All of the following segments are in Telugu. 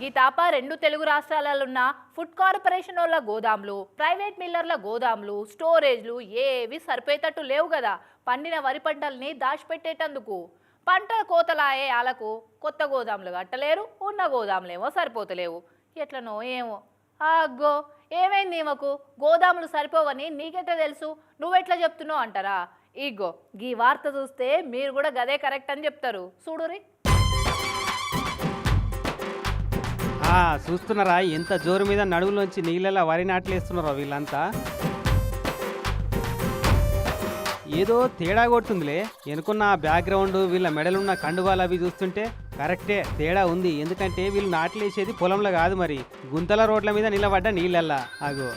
గీతాప రెండు తెలుగు రాష్ట్రాలలో ఉన్న ఫుడ్ కార్పొరేషన్ వాళ్ళ గోదాములు ప్రైవేట్ మిల్లర్ల గోదాములు స్టోరేజ్లు ఏవి సరిపోయేటట్టు లేవు కదా పండిన వరి పంటల్ని దాచిపెట్టేటందుకు పంట కోతలాయే ఆలకు కొత్త గోదాములు కట్టలేరు ఉన్న గోదాములేమో సరిపోతలేవు. ఎట్లనో ఏమో. అగ్గో ఏమైంది ఈమెకు? గోదాములు సరిపోవని నీకెట్లా తెలుసు? నువ్వెట్లా చెప్తున్నావు అంటారా? ఇగో గీ వార్త చూస్తే మీరు కూడా గదే కరెక్ట్ అని చెప్తారు. చూడురి చూస్తున్నారా? ఎంత జోరు మీద నడువులోంచి నీళ్ళలా వరి నాట్లేస్తున్నారో వీళ్ళంతా. ఏదో తేడా కొడుతుందిలే. ఎనుకున్న బ్యాక్గ్రౌండ్ వీళ్ళ మెడలున్న కండువాలు అవి చూస్తుంటే కరెక్టే తేడా ఉంది. ఎందుకంటే వీళ్ళు నాట్లేసేది పొలంలో కాదు మరి. గుంతల రోడ్ల మీద నిలబడ్డ నీళ్ళల్లా. అగో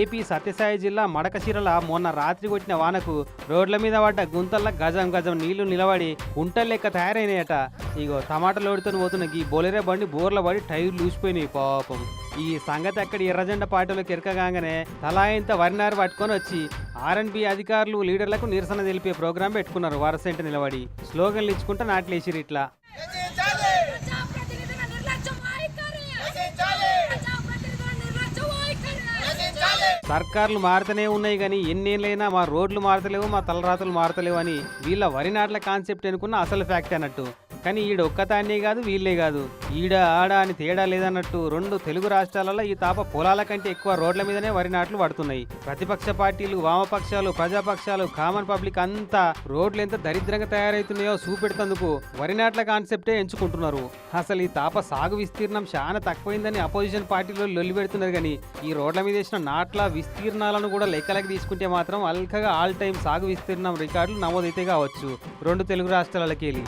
ఏపీ సత్యసాయి జిల్లా మడకశిరల మొన్న రాత్రి కొట్టిన వానకు రోడ్ల మీద పడ్డ గుంతల్లో గజం గజం నీళ్ళు నిలబడి గుంటలు లెక్క తయారైనాయట. ఇగో టమాటా లోడుతో పోతున్న ఈ బోలేరే బండి బోర్ల పడి టైర్లు లూసిపోయినాయి పాపం. ఈ సంగతి అక్కడ ఎర్రజెండ పార్టీలోకి ఎరకగానే తలాయింత ఇంత వరినారు పట్టుకొని వచ్చి ఆర్ఎన్బి అధికారులు లీడర్లకు నిరసన తెలిపే ప్రోగ్రాం పెట్టుకున్నారు వరసంట నిలబడి. స్లోగన్లు ఇచ్చుకుంటా నాట్లేసిరు ఇట్లా. సర్కార్లు మారుతూనే ఉన్నాయి కానీ ఎన్నేళ్ళైనా మా రోడ్లు మారతలేవు మా తలరాతలు మారతలేవు అని వీళ్ళ వరి నాట్ల కాన్సెప్ట్ అనుకున్న అసలు ఫ్యాక్ట్ అన్నట్టు. కానీ ఈడ ఒక్కతాన్నే కాదు వీళ్ళే కాదు. ఈడ ఆడ అని తేడా లేదన్నట్టు రెండు తెలుగు రాష్ట్రాలలో ఈ తాప పొలాల కంటే ఎక్కువ రోడ్ల మీదనే వరి నాట్లు పడుతున్నాయి. ప్రతిపక్ష పార్టీలు వామపక్షాలు ప్రజాపక్షాలు కామన్ పబ్లిక్ అంతా రోడ్లు ఎంత దరిద్రంగా తయారవుతున్నాయో చూపెడుతందుకు వరి నాట్ల కాన్సెప్టే ఎంచుకుంటున్నారు. అసలు ఈ తాప సాగు విస్తీర్ణం చాలా తక్కువైందని అపోజిషన్ పార్టీలో లొల్లి పెడుతున్నారు కానీ ఈ రోడ్ల మీద వేసిన నాట్ల విస్తీర్ణాలను కూడా లెక్కలకి తీసుకుంటే మాత్రం అల్కగా ఆల్ టైం సాగు విస్తీర్ణం రికార్డులు నమోదైతే కావచ్చు. రెండు తెలుగు రాష్ట్రాలకి వెళ్ళి